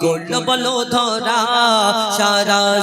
গোল বলো ধরা সারা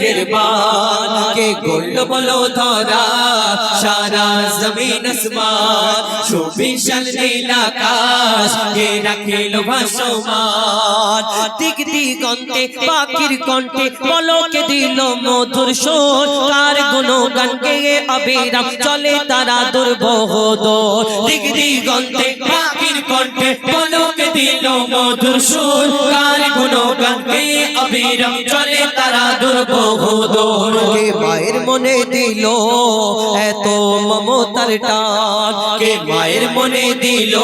মেহেরবান কে বলো ধরা, সারা জমিন আসমান, সুবিশাল নীল আকাশ কে রাখিল ভাসমান। দিক পাখির কণ্ঠে পলকে দিল মধুর সুর, কার গুণগান গেয়ে অবিরাম চলে তারা দুর্বহদ দিক দিগন্তে, পাখির কণ্ঠে পলকে দিল মধুর সুর, কার গুণগান গেয়ে অবিরাম চলে তারা দুর্বহদ কে মায়ের মনে দিল এত মমতার টান? কে মায়ের মনে দিল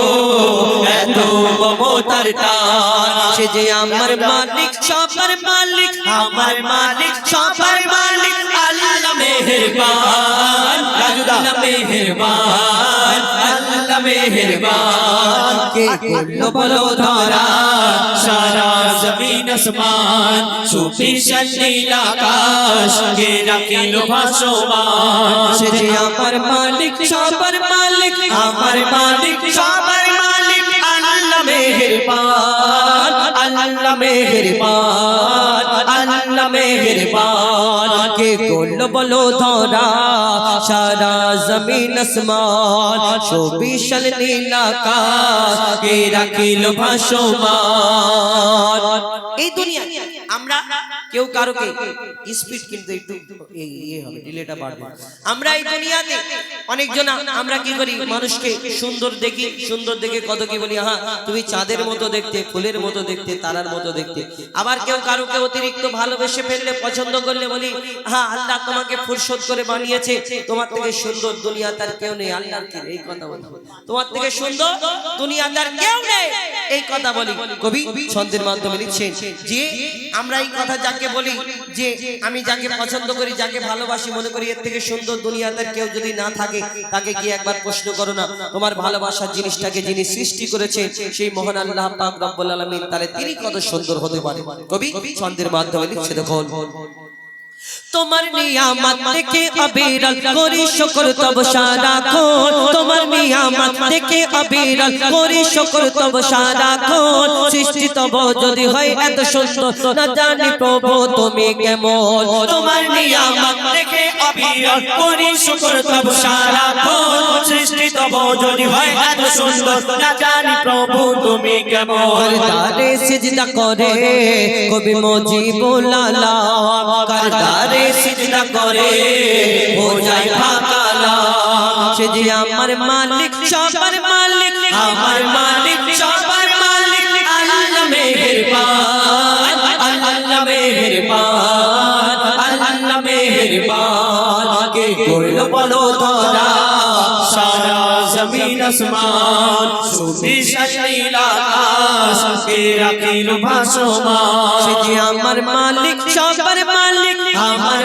এত মমতার টান? সে যে আমার মালিক, সবার মালিক, আমার মালিক, সবার মালিক, আল্লাহ মেহেরবান। আল্লাহ মেহেরবান। মেহেরবান, কে করল বলো ধরা? সারা জমিন আসমান সুবিশাল নীল আকাশ, কে রাখিল ভাসমান? সে আমার মালিক, সবার মালিক, আমার মালিক, সবার মালিক, আল্লাহ মেহেরবান আল্লাহ মেহেরবান আল্লাহ মেহেরবান। কে করল বলো ধরা, সারা জমিন আসমান, সুবিশাল নীল আকাশ কে রাখিল ভাসমান। এই দুনিয়া আমরা কেউ কারোকে স্পিড কিন্তু একটু ইয়ে হবে ডিলেটা বাড়বে। আমরা এই দুনিয়াতে অনেকজন আমরা কি করি? মানুষকে সুন্দর দেখি, সুন্দর দেখে কত কি বলি হ্যাঁ তুমি চাঁদের মতো দেখতে, ফুলের মতো দেখতে, তারার মতো দেখতে। আবার কেউ কারোকে অতিরিক্ত ভালোবেসে ফেললে, পছন্দ করলে বলি হ্যাঁ আল্লাহ তোমাকে ফুরসত করে বানিয়েছে। তোমার থেকে সুন্দর দুনিয়া তার কেউ নেই। আল্লাহর কি এই কথা বলি। তোমার থেকে সুন্দর দুনিয়া তার কেউ নেই। এই কথা বলি। কবি ছন্দের মাধ্যমে লিখছেন, যে আমরা এই কথা যাকে বলি যে আমি যাকে পছন্দ করি, যাকে ভালোবাসি, মনে করি এর থেকে সুন্দর দুনিয়াতে কেউ যদি না থাকে, তাকে গিয়ে একবার প্রশ্ন করো না, তোমার ভালোবাসার জিনিসটাকে যিনি সৃষ্টি করেছে সেই মহান আল্লাহ পাক রব্বুল আলামিন, তাহলে তিনি কত সুন্দর হতে পারে। কবি ছন্দের মাধ্যমে লিখছে দেখুন তোমার নিয়ামত দেখে অবিরল করি শুকর তব সারাক্ষণ তোমার নিয়ামত দেখে অবিরল করি শুকর তব সারাক্ষণ সৃষ্টি তব যদি হয় এত সুন্দর না জানি প্রভু তুমি কেমন। তোমার নিয়ামত দেখে অবিরল করি শুকর তব সারাক্ষণ সৃষ্টি তব যদি হয় এত সুন্দর না জানি প্রভু তুমি কেমন। করদারে সিজদা করে কবি মজিবুল আলাম করদারে সিজদা করে ও যায় ফাকালা সে যে আমার মালিক সবার মালিক আমার মালিক সবার মালিক আল্লাহ মেহেরবান আল্লাহ মেহেরবান আল্লাহ মেহেরবান। কে করল বলো ধরা সারা জমিন আসমান সুবিশাল নীল আকাশ কে রাখিল ভাসমান। সে যে আমার মালিক সবার মালিক আমার